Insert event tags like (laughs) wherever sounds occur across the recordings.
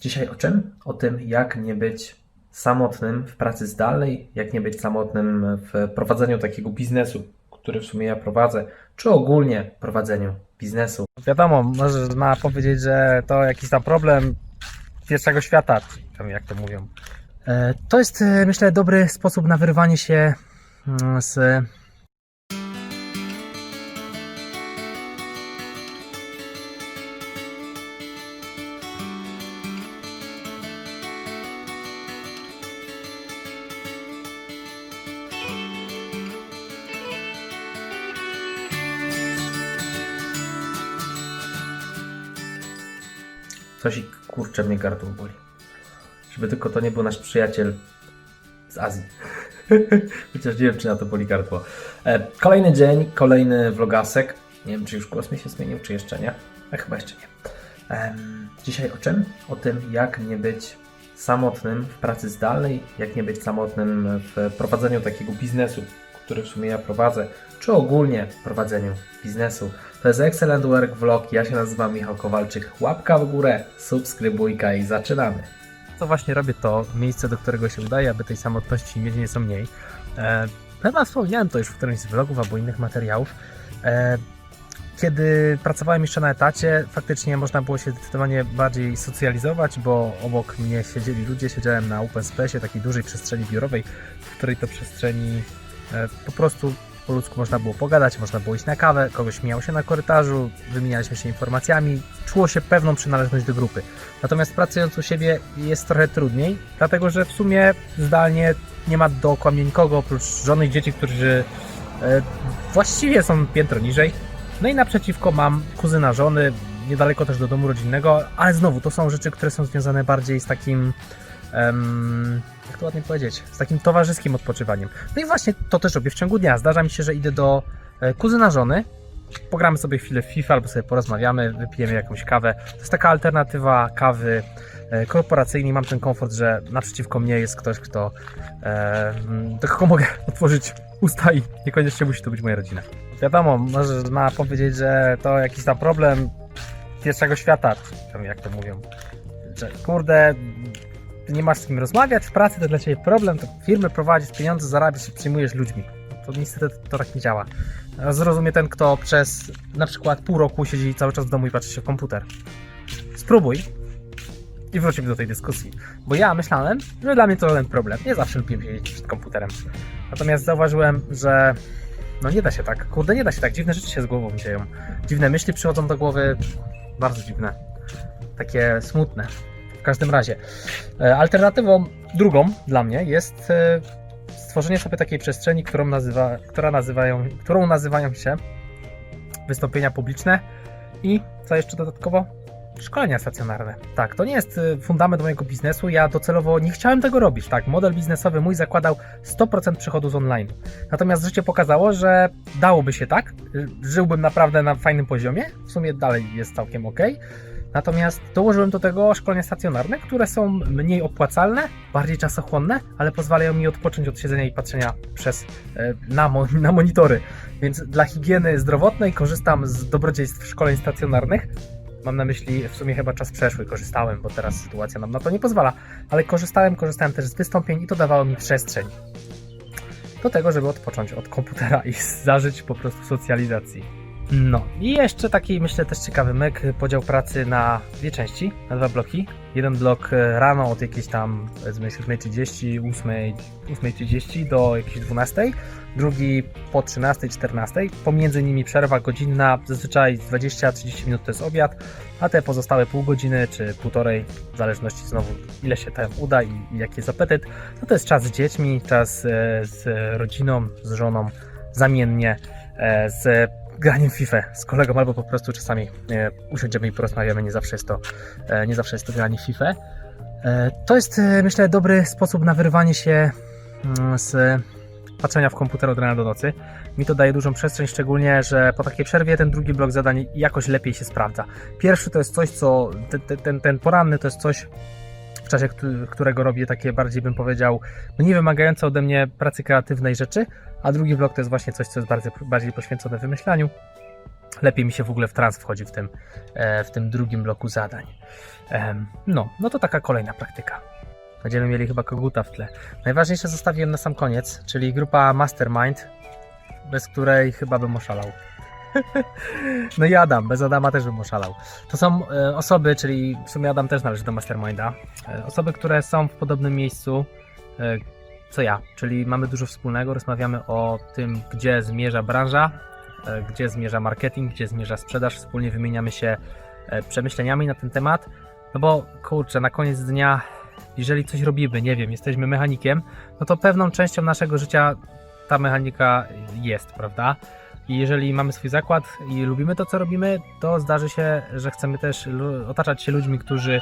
Dzisiaj o czym? O tym, jak nie być samotnym w pracy zdalnej, jak nie być samotnym w prowadzeniu takiego biznesu, który w sumie ja prowadzę, czy ogólnie prowadzeniu biznesu. Wiadomo, można powiedzieć, że to jakiś tam problem pierwszego świata, tam jak to mówią. E, To jest, e, myślę, dobry sposób na wyrwanie się mm, z Coś i kurczę mnie gardło boli. Żeby tylko to nie był nasz przyjaciel z Azji. (laughs) Chociaż nie wiem, czy na to boli gardło. E, Kolejny dzień, kolejny vlogasek. Nie wiem, czy już głos mi się zmienił, czy jeszcze nie. A chyba jeszcze nie. Dzisiaj o czym? O tym, jak nie być samotnym w pracy zdalnej, jak nie być samotnym w prowadzeniu takiego biznesu, który w sumie ja prowadzę, czy ogólnie prowadzeniu biznesu. To jest Excellent Work Vlog, ja się nazywam Michał Kowalczyk. Łapka w górę, subskrybujka i zaczynamy. co właśnie robię to miejsce, do którego się udaje, aby tej samotności mieć nieco mniej. E, wspomniałem to już w którymś z vlogów albo innych materiałów. E, kiedy pracowałem jeszcze na etacie, faktycznie można było się zdecydowanie bardziej socjalizować, bo obok mnie siedzieli ludzie, siedziałem na open space, takiej dużej przestrzeni biurowej, w której to przestrzeni po prostu po ludzku można było pogadać, można było iść na kawę, kogoś mijało się na korytarzu, wymienialiśmy się informacjami, czuło się pewną przynależność do grupy. Natomiast pracując u siebie jest trochę trudniej, dlatego że w sumie zdalnie nie ma dookoła mnie nikogo oprócz żony i dzieci, którzy e, właściwie są piętro niżej. No i naprzeciwko mam kuzyna żony, niedaleko też do domu rodzinnego, ale znowu to są rzeczy, które są związane bardziej z takim. Em, jak to ładnie powiedzieć? Z takim towarzyskim odpoczywaniem. No i właśnie to też robię w ciągu dnia. Zdarza mi się, że idę do e, kuzyna żony, pogramy sobie chwilę w FIFA albo sobie porozmawiamy, wypijemy jakąś kawę. To jest taka alternatywa kawy e, korporacyjnej. Mam ten komfort, że naprzeciwko mnie jest ktoś, kto do kogo mogę (laughs) otworzyć usta i niekoniecznie musi to być moja rodzina. Wiadomo, można powiedzieć, że to jakiś tam problem pierwszego świata, jak to mówią, że kurde, nie masz z kim rozmawiać w pracy, to dla ciebie problem, to firmę prowadzisz, pieniądze zarabiasz i przyjmujesz ludźmi. To niestety to tak nie działa. Zrozumie ten, kto przez na przykład pół roku siedzi cały czas w domu i patrzy się w komputer. Spróbuj i wrócimy do tej dyskusji. Bo ja myślałem, że dla mnie to żaden problem. Nie zawsze lubiłem siedzieć przed komputerem. Natomiast zauważyłem, że no nie da się tak. Kurde, nie da się tak. Dziwne rzeczy się z głową dzieją. Dziwne myśli przychodzą do głowy. Bardzo dziwne. Takie smutne. Każdym razie. E, Alternatywą drugą dla mnie jest e, stworzenie sobie takiej przestrzeni, którą, nazywa, która nazywają, którą nazywają się wystąpienia publiczne i co jeszcze dodatkowo? Szkolenia stacjonarne. Tak, to nie jest y, fundament mojego biznesu. Ja docelowo nie chciałem tego robić. Tak, model biznesowy mój zakładał 100% przychodu z online. Natomiast życie pokazało, że dałoby się tak. Żyłbym naprawdę na fajnym poziomie. W sumie dalej jest całkiem ok. Natomiast dołożyłem do tego szkolenia stacjonarne, które są mniej opłacalne, bardziej czasochłonne, ale pozwalają mi odpocząć od siedzenia i patrzenia przez, e, na, (laughs) na monitory. Więc dla higieny zdrowotnej korzystam z dobrodziejstw szkoleń stacjonarnych. Mam na myśli w sumie chyba czas przeszły, korzystałem, bo teraz sytuacja nam na to nie pozwala, ale korzystałem, korzystałem też z wystąpień i to dawało mi przestrzeń do tego, żeby odpocząć od komputera i (laughs) zażyć po prostu socjalizacji. No i jeszcze taki myślę też ciekawy myk, podział pracy na dwie części, na dwa bloki. Jeden blok e, rano od jakiejś tam powiedzmy 7.30, 8.00 8.30 do jakiejś 12.00, drugi po 13.14. Pomiędzy nimi przerwa godzinna, zazwyczaj 20-30 minut to jest obiad, a te pozostałe pół godziny czy półtorej, w zależności znowu ile się tam uda i, i jaki jest apetyt, no to jest czas z dziećmi, czas e, z rodziną, z żoną, zamiennie e, z graniem FIFA z kolegą, albo po prostu czasami e, usiądziemy i porozmawiamy. Nie zawsze jest to, e, nie zawsze jest to granie FIFA. E, to jest, e, myślę, dobry sposób na wyrwanie się mm, z patrzenia w komputer od rana do nocy. Mi to daje dużą przestrzeń, szczególnie, że po takiej przerwie ten drugi blok zadań jakoś lepiej się sprawdza. Pierwszy to jest coś, co ten- ten, ten poranny to jest coś, w czasie któ- którego robię takie bardziej bym powiedział, nie wymagające ode mnie pracy kreatywnej rzeczy, a drugi blok to jest właśnie coś, co jest bardzo, bardziej poświęcone wymyślaniu lepiej mi się w ogóle w trans wchodzi w tym, e, w tym drugim bloku zadań. No, no to taka kolejna praktyka. Będziemy mieli chyba koguta w tle. Najważniejsze zostawiłem na sam koniec, czyli grupa Mastermind, bez której chyba bym oszalał. No i Adam, bez Adama też bym oszalał. To są e, osoby, czyli w sumie Adam też należy do Masterminda, e, osoby, które są w podobnym miejscu e, co ja, czyli mamy dużo wspólnego, rozmawiamy o tym, gdzie zmierza branża, e, gdzie zmierza marketing, gdzie zmierza sprzedaż, wspólnie wymieniamy się e, przemyśleniami na ten temat, no bo kurczę, na koniec dnia, jeżeli coś robimy, nie wiem, jesteśmy mechanikiem, no to pewną częścią naszego życia ta mechanika jest, prawda? I jeżeli mamy swój zakład i lubimy to, co robimy, to zdarzy się, że chcemy też otaczać się ludźmi, którzy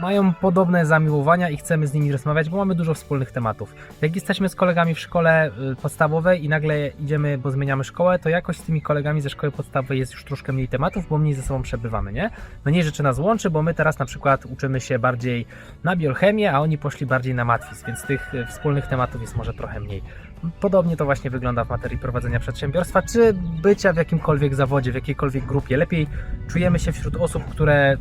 mają podobne zamiłowania i chcemy z nimi rozmawiać, bo mamy dużo wspólnych tematów. Jak jesteśmy z kolegami w szkole y, podstawowej i nagle idziemy, bo zmieniamy szkołę, to jakoś z tymi kolegami ze szkoły podstawowej jest już troszkę mniej tematów, bo mniej ze sobą przebywamy, nie? Mniej rzeczy nas łączy, bo my teraz na przykład uczymy się bardziej na biochemię, a oni poszli bardziej na matwizm, więc tych y, wspólnych tematów jest może trochę mniej. Podobnie to właśnie wygląda w materii prowadzenia przedsiębiorstwa, czy bycia w jakimkolwiek zawodzie, w jakiejkolwiek grupie. Lepiej czujemy się wśród osób, które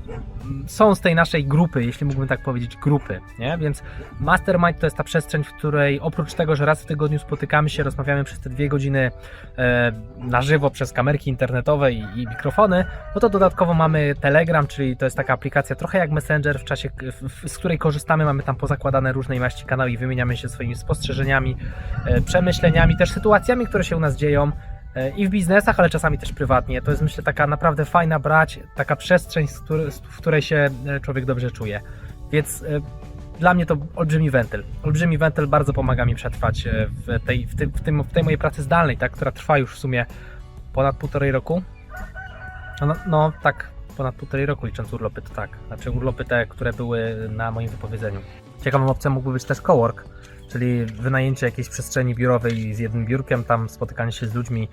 są z tej naszej grupy, jeśli mógłbym tak powiedzieć, grupy, nie? Więc Mastermind to jest ta przestrzeń, w której oprócz tego, że raz w tygodniu spotykamy się, rozmawiamy przez te dwie godziny e, na żywo przez kamerki internetowe i, i mikrofony, no to dodatkowo mamy Telegram, czyli to jest taka aplikacja trochę jak Messenger, w czasie, w, w, z której korzystamy, mamy tam pozakładane różnej maści kanały i wymieniamy się swoimi spostrzeżeniami, e, przemyśleniami, też sytuacjami, które się u nas dzieją e, i w biznesach, ale czasami też prywatnie. To jest myślę taka naprawdę fajna brać, taka przestrzeń, w której się e, człowiek dobrze czuje. Więc e, dla mnie to olbrzymi wentyl. Olbrzymi wentyl bardzo pomaga mi przetrwać w tej, w tym, w tym, w tej mojej pracy zdalnej, tak, która trwa już w sumie ponad półtorej roku. No, no tak, ponad półtorej roku licząc urlopy, to tak. Znaczy urlopy te, które były na moim wypowiedzeniu. Ciekawą opcją mógłby być też cowork, czyli wynajęcie jakiejś przestrzeni biurowej z jednym biurkiem, tam spotykanie się z ludźmi.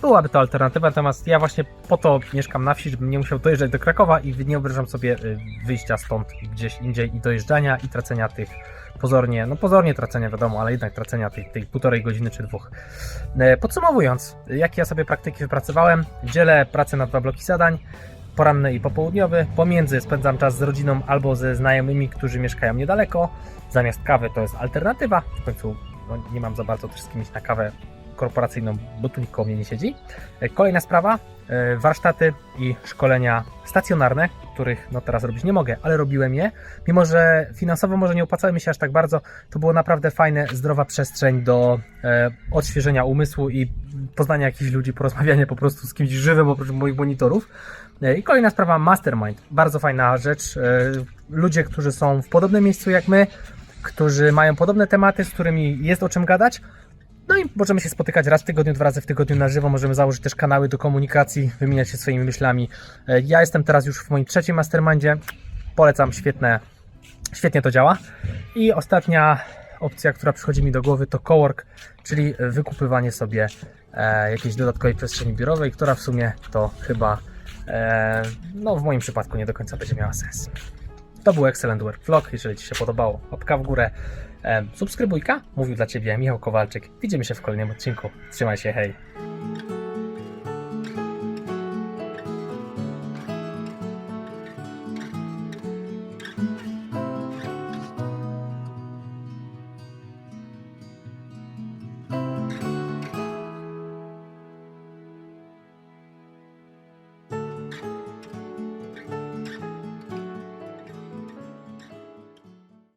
Byłaby to alternatywa, natomiast ja właśnie po to mieszkam na wsi, żebym nie musiał dojeżdżać do Krakowa i nie wyobrażam sobie y, wyjścia stąd gdzieś indziej i dojeżdżania i tracenia tych pozornie, no pozornie tracenia wiadomo, ale jednak tracenia tej, tej półtorej godziny czy dwóch. E, Podsumowując, jakie ja sobie praktyki wypracowałem, dzielę pracę na dwa bloki zadań, poranny i popołudniowy. Pomiędzy spędzam czas z rodziną albo ze znajomymi, którzy mieszkają niedaleko. Zamiast kawy to jest alternatywa. W końcu no, nie mam za bardzo też z kimś na kawę korporacyjną, bo tu nikt koło mnie nie siedzi. E, Kolejna sprawa, e, warsztaty i szkolenia stacjonarne, których no teraz robić nie mogę, ale robiłem je. Mimo, że finansowo może nie opłacały mi się aż tak bardzo, to było naprawdę fajne, zdrowa przestrzeń do e, odświeżenia umysłu i poznania jakichś ludzi, porozmawiania po prostu z kimś żywym oprócz moich monitorów. I kolejna sprawa, Mastermind. Bardzo fajna rzecz. Ludzie, którzy są w podobnym miejscu jak my, którzy mają podobne tematy, z którymi jest o czym gadać. No i możemy się spotykać raz w tygodniu, dwa razy w tygodniu na żywo. Możemy założyć też kanały do komunikacji, wymieniać się swoimi myślami. E, Ja jestem teraz już w moim trzecim mastermindzie. Polecam, świetne, świetnie to działa. I ostatnia opcja, która przychodzi mi do głowy, to cowork, czyli wykupywanie sobie e, jakiejś dodatkowej przestrzeni biurowej, która w sumie to chyba e, no w moim przypadku nie do końca będzie miała sens. To był Excellent Work Vlog. Jeżeli Ci się podobało, łapka w górę. Subskrybujka. Mówił dla Ciebie Michał Kowalczyk. Widzimy się w kolejnym odcinku. Trzymaj się, hej.